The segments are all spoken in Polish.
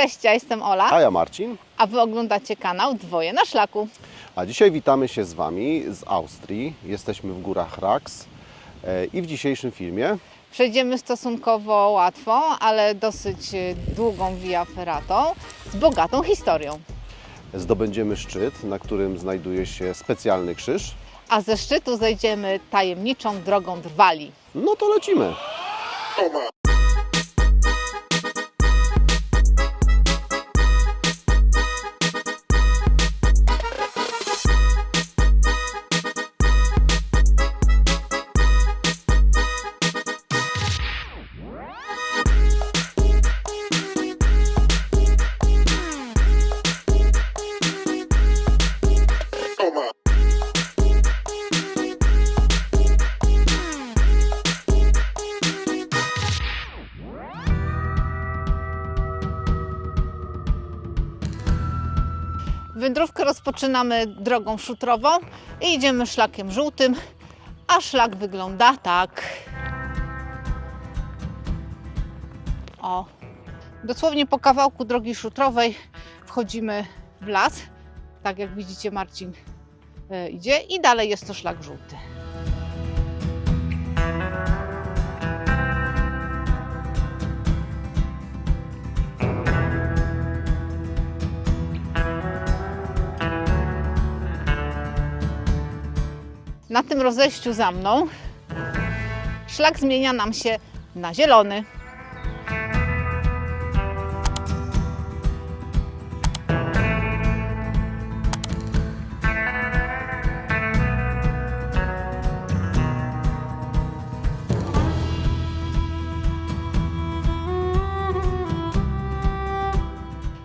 Cześć, ja jestem Ola, A ja Marcin, a Wy oglądacie kanał Dwoje na Szlaku. a dzisiaj witamy się z Wami z Austrii. Jesteśmy w górach Rax e, i w dzisiejszym filmie Przejdziemy stosunkowo łatwą, ale dosyć e, długą via ferratą z bogatą historią. zdobędziemy szczyt, na którym znajduje się specjalny krzyż. A ze szczytu zejdziemy tajemniczą drogą drwali. No to lecimy. Rozpoczynamy drogą szutrową i idziemy szlakiem żółtym, a szlak wygląda tak. O, dosłownie po kawałku drogi szutrowej wchodzimy w las. Tak jak widzicie, Marcin e, idzie i dalej jest to szlak żółty. Na tym rozejściu za mną szlak zmienia nam się na zielony.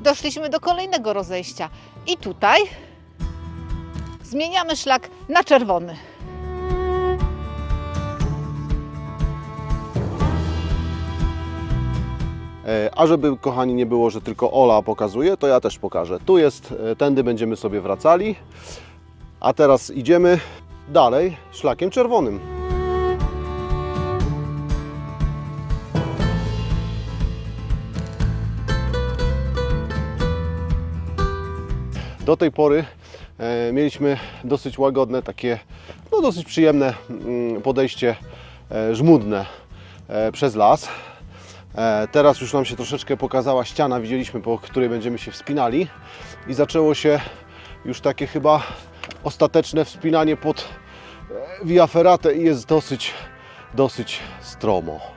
Doszliśmy do kolejnego rozejścia i tutaj zmieniamy szlak na czerwony. E, A żeby, kochani, nie było, że tylko Ola pokazuje, to ja też pokażę. Tu jest, e, tędy będziemy sobie wracali, a teraz idziemy dalej szlakiem czerwonym. Do tej pory mieliśmy dosyć łagodne, takie no, dosyć przyjemne mm, podejście e, żmudne e, przez las. E, Teraz już nam się troszeczkę pokazała ściana, widzieliśmy, po której będziemy się wspinali i zaczęło się już takie chyba ostateczne wspinanie pod e, Via Ferrate i jest dosyć, dosyć stromo.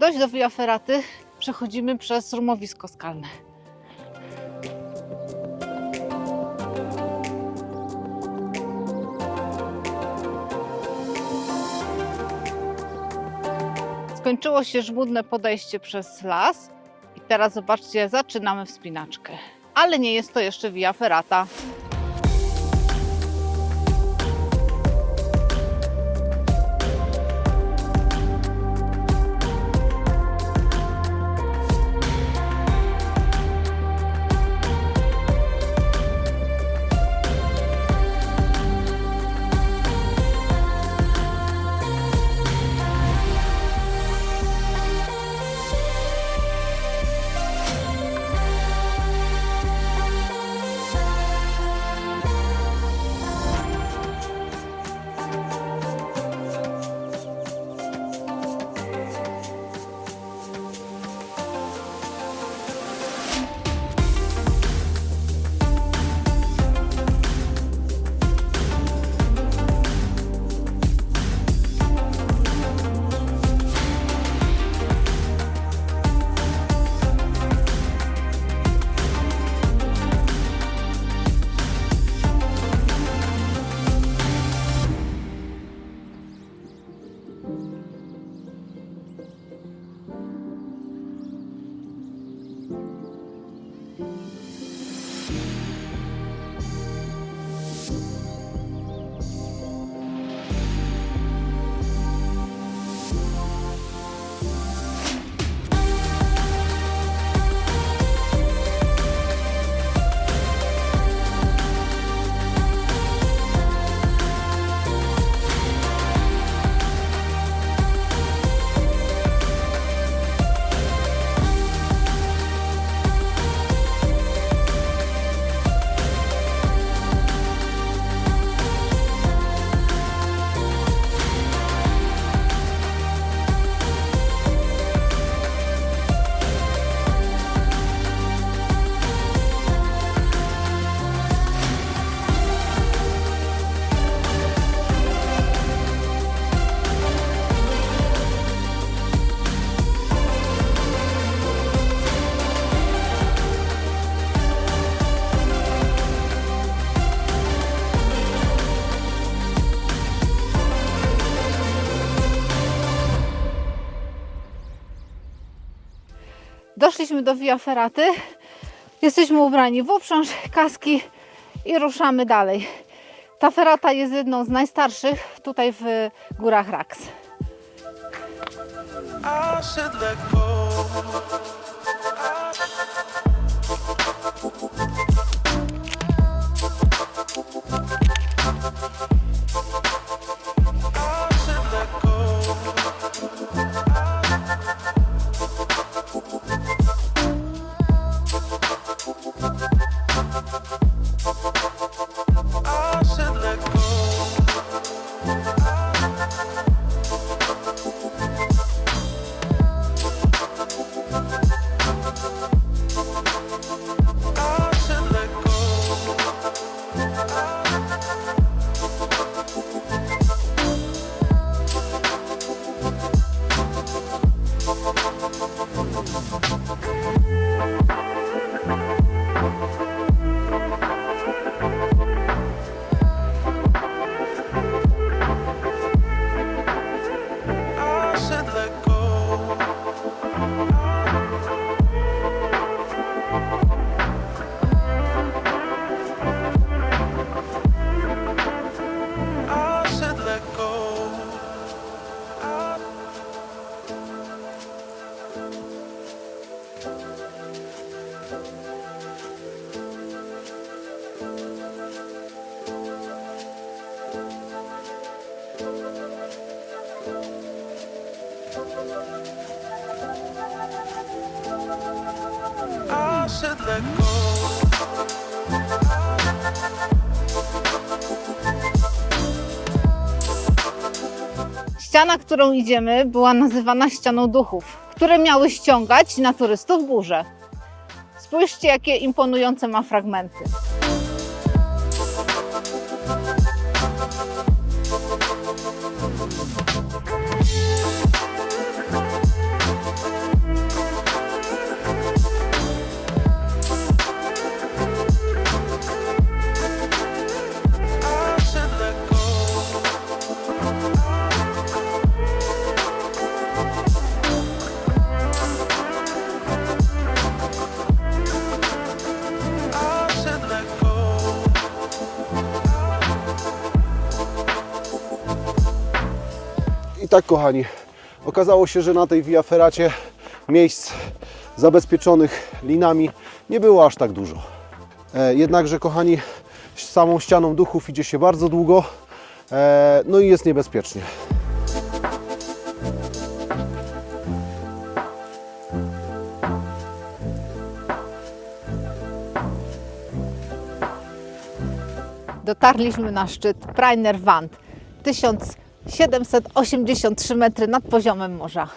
Dojść do Via Ferraty, przechodzimy przez rumowisko skalne. Skończyło się żmudne podejście przez las i teraz zobaczcie, zaczynamy wspinaczkę. Ale nie jest to jeszcze Via Ferrata. Doszliśmy do Via Ferraty. Jesteśmy ubrani w uprząż, kaski i ruszamy dalej. Ta ferata jest jedną z najstarszych tutaj w górach Rax. I should let go. Should let go. Ściana, którą idziemy, była nazywana ścianą duchów, które miały ściągać na turystów burze. Spójrzcie, jakie imponujące ma fragmenty. Tak, kochani, okazało się, że na tej Via Ferracie miejsc zabezpieczonych linami nie było aż tak dużo. E, jednakże, kochani, samą ścianą duchów idzie się bardzo długo, e, no i jest niebezpiecznie. Dotarliśmy na szczyt Prainer Wand, 1783 metry nad poziomem morza.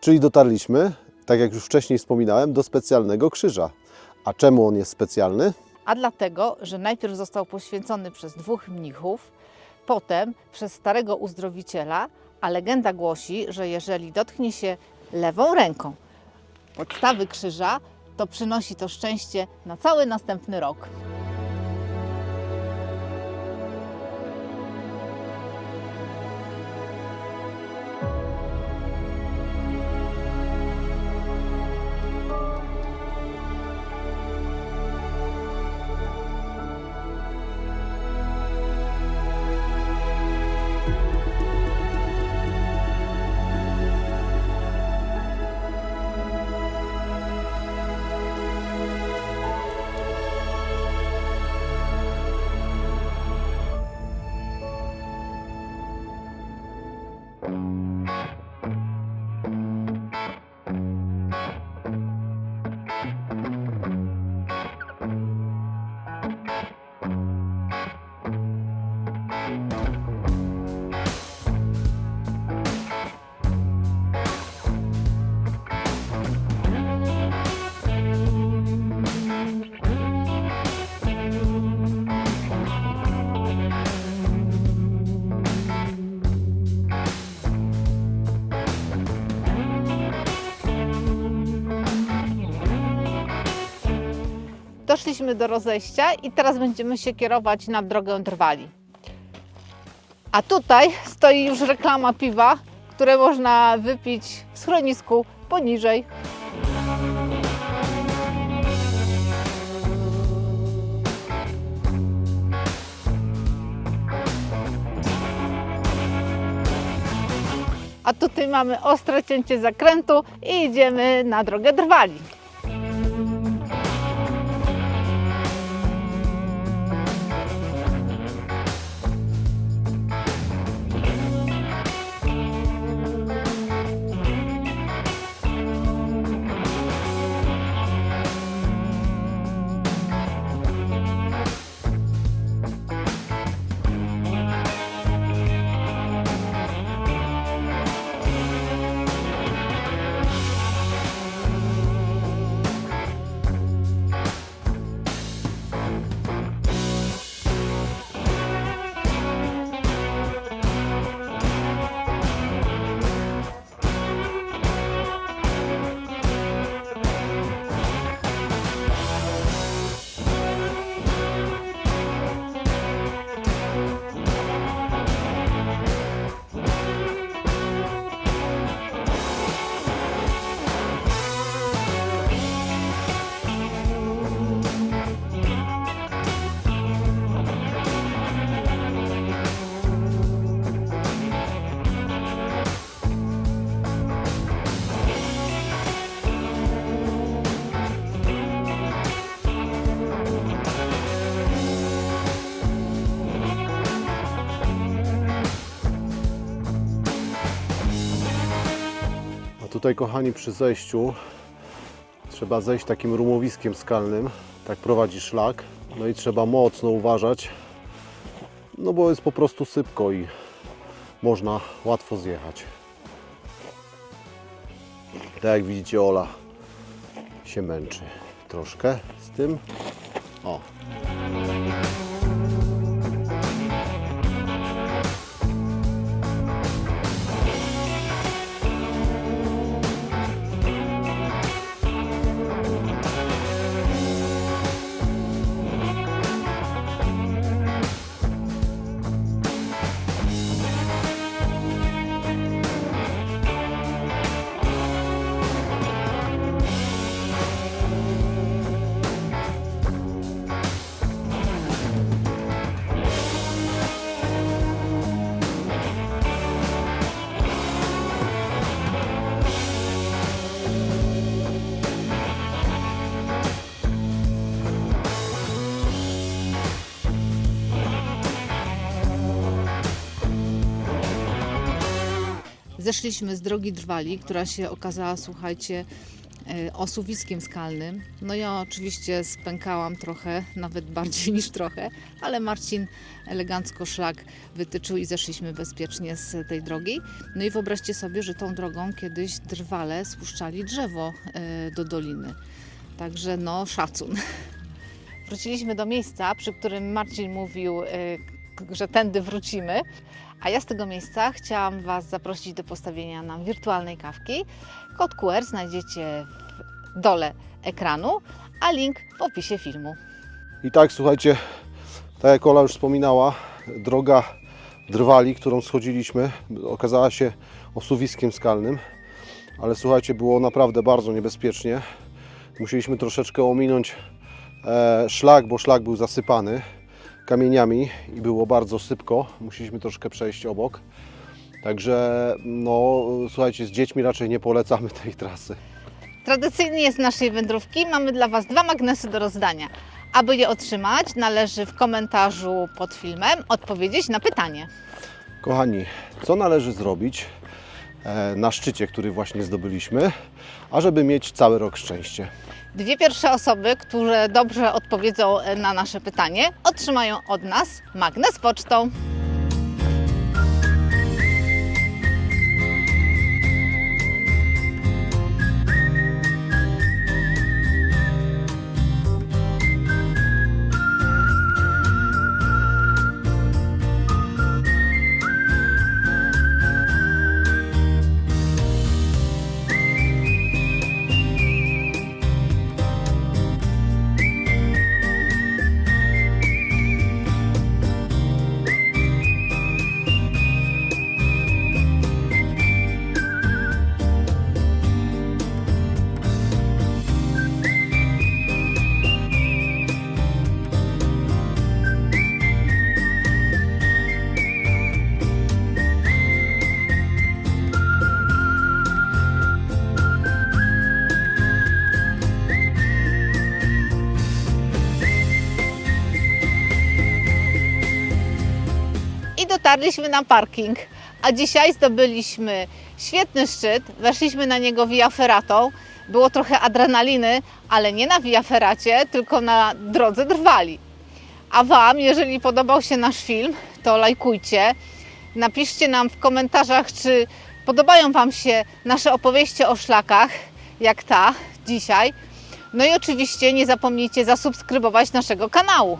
Czyli dotarliśmy, tak jak już wcześniej wspominałem, do specjalnego krzyża. A czemu on jest specjalny? A dlatego, że najpierw został poświęcony przez dwóch mnichów, potem przez starego uzdrowiciela, a legenda głosi, że jeżeli dotknie się lewą ręką podstawy krzyża, to przynosi to szczęście na cały następny rok. doszliśmy do rozejścia i teraz będziemy się kierować na drogę drwali. A tutaj stoi już reklama piwa, które można wypić w schronisku poniżej. A tutaj mamy ostre cięcie zakrętu i idziemy na drogę drwali. Tutaj, kochani, przy zejściu trzeba zejść takim rumowiskiem skalnym. Tak prowadzi szlak. No i trzeba mocno uważać, no bo jest po prostu sypko i można łatwo zjechać. Tak jak widzicie, Ola się męczy troszkę z tym. O, Zeszliśmy z drogi Drwali, która się okazała, słuchajcie, e, osuwiskiem skalnym. No ja oczywiście spękałam trochę, nawet bardziej niż trochę, ale Marcin elegancko szlak wytyczył i zeszliśmy bezpiecznie z tej drogi. No i wyobraźcie sobie, że tą drogą kiedyś drwale spuszczali drzewo e, do doliny. Także no szacun. Wróciliśmy do miejsca, przy którym Marcin mówił, e, że tędy wrócimy. A ja z tego miejsca chciałam Was zaprosić do postawienia nam wirtualnej kawki. Kod QR znajdziecie w dole ekranu, a link w opisie filmu. I tak, słuchajcie, tak jak Ola już wspominała, droga drwali, którą schodziliśmy, okazała się osuwiskiem skalnym, ale słuchajcie, było naprawdę bardzo niebezpiecznie. Musieliśmy troszeczkę ominąć e, szlak, bo szlak był zasypany kamieniami i było bardzo sypko. Musieliśmy troszkę przejść obok. Także, no, słuchajcie, z dziećmi raczej nie polecamy tej trasy. Tradycyjnie z naszej wędrówki mamy dla Was dwa magnesy do rozdania. Aby je otrzymać, należy w komentarzu pod filmem odpowiedzieć na pytanie. Kochani, co należy zrobić e, na szczycie, który właśnie zdobyliśmy, ażeby mieć cały rok szczęście? Dwie pierwsze osoby, które dobrze odpowiedzą na nasze pytanie, otrzymają od nas magnes pocztą. Dotarliśmy na parking, a dzisiaj zdobyliśmy świetny szczyt, weszliśmy na niego via ferratą. Było trochę adrenaliny, ale nie na via ferracie, tylko na drodze drwali. A Wam, jeżeli podobał się nasz film, to lajkujcie. Napiszcie nam w komentarzach, czy podobają Wam się nasze opowieści o szlakach, jak ta dzisiaj. No i oczywiście nie zapomnijcie zasubskrybować naszego kanału.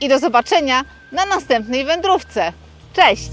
I do zobaczenia na następnej wędrówce. Cześć!